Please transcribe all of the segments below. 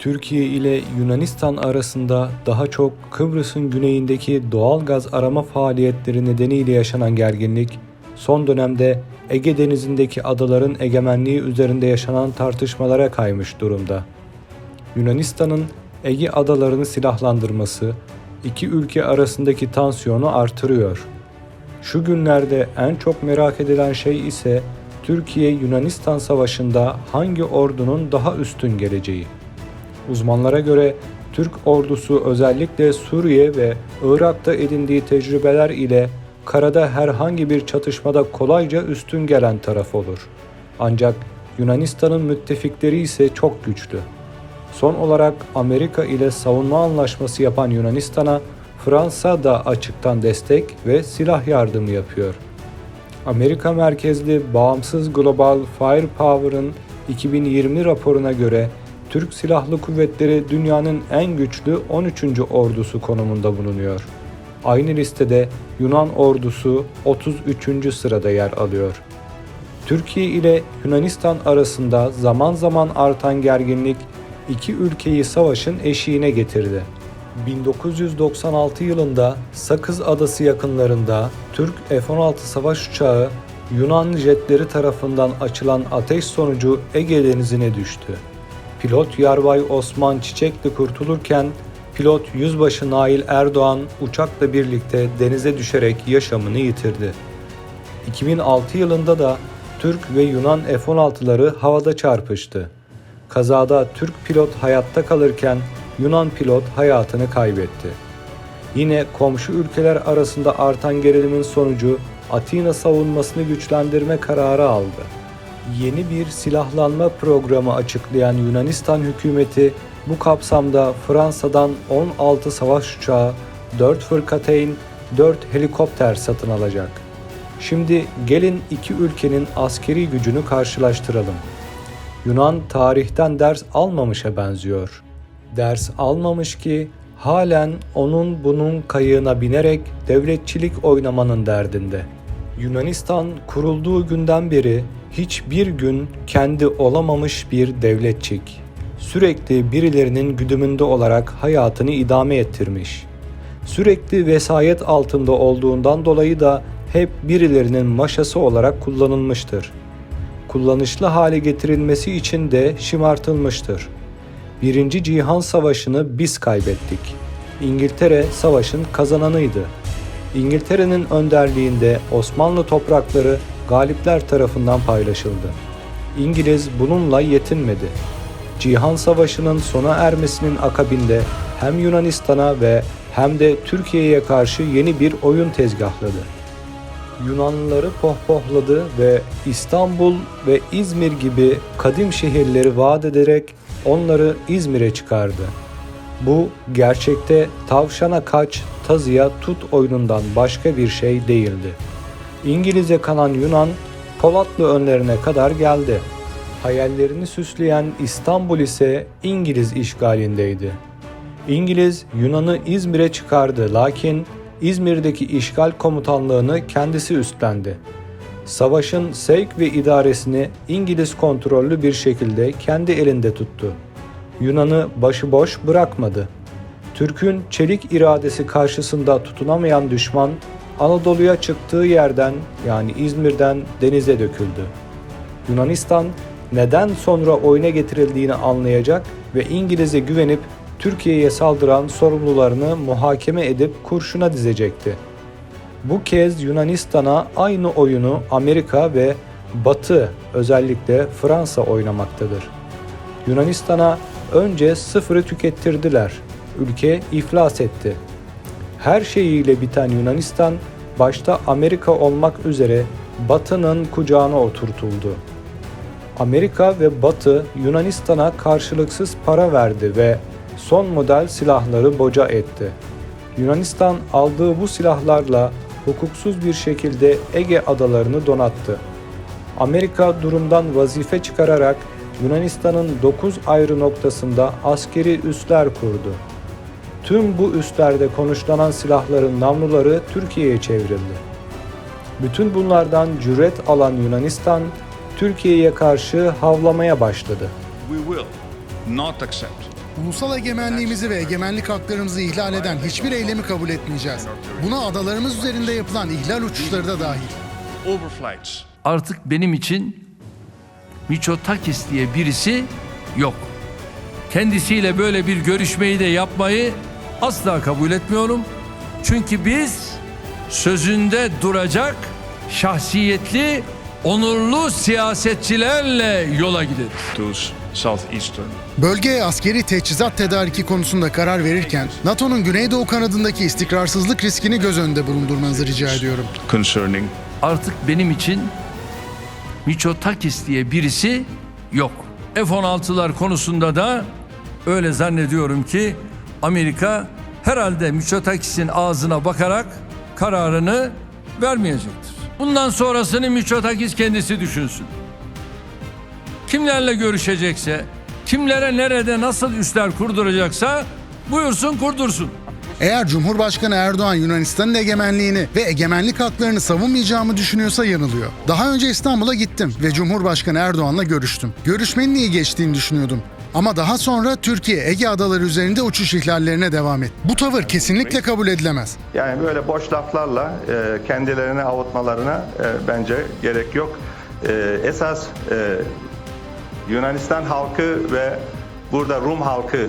Türkiye ile Yunanistan arasında daha çok Kıbrıs'ın güneyindeki doğal gaz arama faaliyetleri nedeniyle yaşanan gerginlik, son dönemde Ege Denizi'ndeki adaların egemenliği üzerinde yaşanan tartışmalara kaymış durumda. Yunanistan'ın Ege adalarını silahlandırması iki ülke arasındaki tansiyonu artırıyor. Şu günlerde en çok merak edilen şey ise Türkiye-Yunanistan savaşında hangi ordunun daha üstün geleceği. Uzmanlara göre Türk ordusu özellikle Suriye ve Irak'ta edindiği tecrübeler ile karada herhangi bir çatışmada kolayca üstün gelen taraf olur. Ancak Yunanistan'ın müttefikleri ise çok güçlü. Son olarak Amerika ile savunma anlaşması yapan Yunanistan'a Fransa da açıktan destek ve silah yardımı yapıyor. Amerika merkezli bağımsız Global Firepower'ın 2020 raporuna göre Türk Silahlı Kuvvetleri dünyanın en güçlü 13. ordusu konumunda bulunuyor. Aynı listede Yunan ordusu 33. sırada yer alıyor. Türkiye ile Yunanistan arasında zaman zaman artan gerginlik iki ülkeyi savaşın eşiğine getirdi. 1996 yılında Sakız Adası yakınlarında Türk F-16 savaş uçağı Yunan jetleri tarafından açılan ateş sonucu Ege Denizi'ne düştü. Pilot Yarbay Osman Çiçekli kurtulurken pilot Yüzbaşı Nail Erdoğan uçakla birlikte denize düşerek yaşamını yitirdi. 2006 yılında da Türk ve Yunan F-16'ları havada çarpıştı. Kazada Türk pilot hayatta kalırken Yunan pilot hayatını kaybetti. Yine komşu ülkeler arasında artan gerilimin sonucu Atina savunmasını güçlendirme kararı aldı. Yeni bir silahlanma programı açıklayan Yunanistan hükümeti bu kapsamda Fransa'dan 16 savaş uçağı, 4 fırkateyn, 4 helikopter satın alacak. Şimdi gelin iki ülkenin askeri gücünü karşılaştıralım. Yunan tarihten ders almamışa benziyor. Ders almamış ki halen onun bunun kayığına binerek devletçilik oynamanın derdinde. Yunanistan kurulduğu günden beri hiçbir gün kendi olamamış bir devletçik. Sürekli birilerinin güdümünde olarak hayatını idame ettirmiş. Sürekli vesayet altında olduğundan dolayı da hep birilerinin maşası olarak kullanılmıştır. Kullanışlı hale getirilmesi için de şımartılmıştır. Birinci Cihan Savaşı'nı biz kaybettik. İngiltere savaşın kazananıydı. İngiltere'nin önderliğinde Osmanlı toprakları galipler tarafından paylaşıldı. İngiliz bununla yetinmedi. Cihan Savaşı'nın sona ermesinin akabinde hem Yunanistan'a ve hem de Türkiye'ye karşı yeni bir oyun tezgahladı. Yunanlıları pohpohladı ve İstanbul ve İzmir gibi kadim şehirleri vaat ederek onları İzmir'e çıkardı. Bu gerçekte tavşana kaç, tazıya tut oyunundan başka bir şey değildi. İngiliz'e kalan Yunan, Polatlı önlerine kadar geldi. Hayallerini süsleyen İstanbul ise İngiliz işgalindeydi. İngiliz Yunan'ı İzmir'e çıkardı lakin İzmir'deki işgal komutanlığını kendisi üstlendi. Savaşın sevk ve idaresini İngiliz kontrollü bir şekilde kendi elinde tuttu. Yunan'ı başıboş bırakmadı. Türk'ün çelik iradesi karşısında tutunamayan düşman Anadolu'ya çıktığı yerden yani İzmir'den denize döküldü. Yunanistan neden sonra oyuna getirildiğini anlayacak ve İngiliz'e güvenip Türkiye'ye saldıran sorumlularını muhakeme edip kurşuna dizecekti. Bu kez Yunanistan'a aynı oyunu Amerika ve Batı özellikle Fransa oynamaktadır. Yunanistan'a önce sıfırı tükettirdiler. Ülke iflas etti. Her şeyiyle biten Yunanistan başta Amerika olmak üzere Batı'nın kucağına oturtuldu. Amerika ve Batı Yunanistan'a karşılıksız para verdi ve son model silahları boca etti. Yunanistan aldığı bu silahlarla hukuksuz bir şekilde Ege adalarını donattı. Amerika durumdan vazife çıkararak Yunanistan'ın 9 ayrı noktasında askeri üsler kurdu. Tüm bu üslerde konuşlanan silahların namluları Türkiye'ye çevrildi. Bütün bunlardan cüret alan Yunanistan, Türkiye'ye karşı havlamaya başladı. We will not accept Ulusal egemenliğimizi ve egemenlik haklarımızı ihlal eden hiçbir eylemi kabul etmeyeceğiz. Buna adalarımız üzerinde yapılan ihlal uçuşları da dahil. Artık benim için Miçotakis diye birisi yok. Kendisiyle böyle bir görüşmeyi de yapmayı asla kabul etmiyorum. Çünkü biz sözünde duracak şahsiyetli, onurlu siyasetçilerle yola gideriz. Bölgeye askeri teçhizat tedariki konusunda karar verirken NATO'nun Güneydoğu kanadındaki istikrarsızlık riskini göz önünde bulundurmanızı rica ediyorum. concerning Artık benim için Miçotakis diye birisi yok. F-16'lar konusunda da öyle zannediyorum ki Amerika herhalde Miçotakis'in ağzına bakarak kararını vermeyecektir. Bundan sonrasını Miçotakis kendisi düşünsün. Kimlerle görüşecekse, kimlere nerede nasıl üsler kurduracaksa buyursun kurdursun. Eğer Cumhurbaşkanı Erdoğan Yunanistan'ın egemenliğini ve egemenlik haklarını savunmayacağımı düşünüyorsa yanılıyor. Daha önce İstanbul'a gittim ve Cumhurbaşkanı Erdoğan'la görüştüm. Görüşmenin iyi geçtiğini düşünüyordum. Ama daha sonra Türkiye Ege adaları üzerinde uçuş ihlallerine devam etti. Bu tavır kesinlikle kabul edilemez. Yani böyle boş laflarla e, kendilerini avutmalarına e, bence gerek yok. E, esas e, Yunanistan halkı ve burada Rum halkı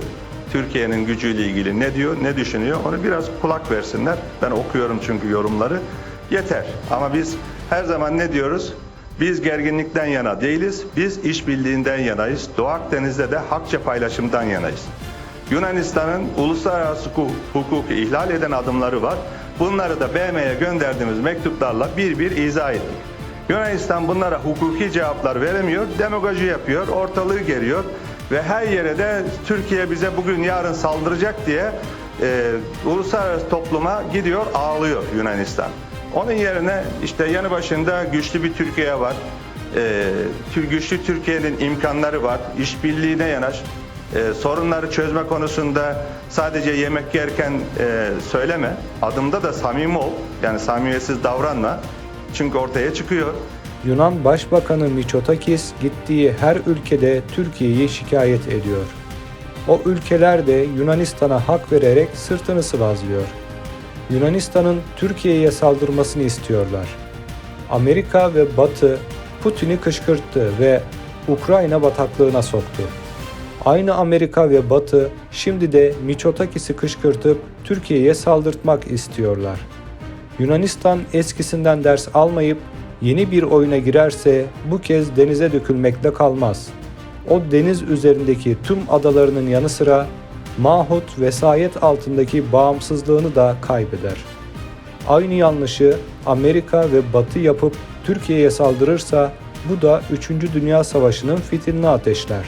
Türkiye'nin gücüyle ilgili ne diyor, ne düşünüyor onu biraz kulak versinler. Ben okuyorum çünkü yorumları. Yeter. Ama biz her zaman ne diyoruz? Biz gerginlikten yana değiliz. Biz işbirliğinden yanayız. Doğu Akdeniz'de de hakça paylaşımdan yanayız. Yunanistan'ın uluslararası hu- hukuku ihlal eden adımları var. Bunları da BM'ye gönderdiğimiz mektuplarla bir bir izah ettik. Yunanistan bunlara hukuki cevaplar veremiyor, demagoji yapıyor, ortalığı geriyor ve her yere de Türkiye bize bugün yarın saldıracak diye e, uluslararası topluma gidiyor, ağlıyor Yunanistan. Onun yerine işte yanı başında güçlü bir Türkiye var. E, güçlü Türkiye'nin imkanları var. İşbirliğine yanaş. E, sorunları çözme konusunda sadece yemek yerken e, söyleme. Adımda da samimi ol. Yani samimiyetsiz davranma. Çünkü ortaya çıkıyor. Yunan Başbakanı Miçotakis gittiği her ülkede Türkiye'yi şikayet ediyor. O ülkeler de Yunanistan'a hak vererek sırtını sıvazlıyor. Yunanistan'ın Türkiye'ye saldırmasını istiyorlar. Amerika ve Batı Putin'i kışkırttı ve Ukrayna bataklığına soktu. Aynı Amerika ve Batı şimdi de Miçotakis'i kışkırtıp Türkiye'ye saldırtmak istiyorlar. Yunanistan eskisinden ders almayıp yeni bir oyuna girerse bu kez denize dökülmekle kalmaz. O deniz üzerindeki tüm adalarının yanı sıra Mahut vesayet altındaki bağımsızlığını da kaybeder. Aynı yanlışı Amerika ve Batı yapıp Türkiye'ye saldırırsa bu da 3. Dünya Savaşı'nın fitilini ateşler.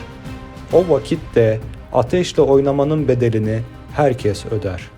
O vakitte ateşle oynamanın bedelini herkes öder.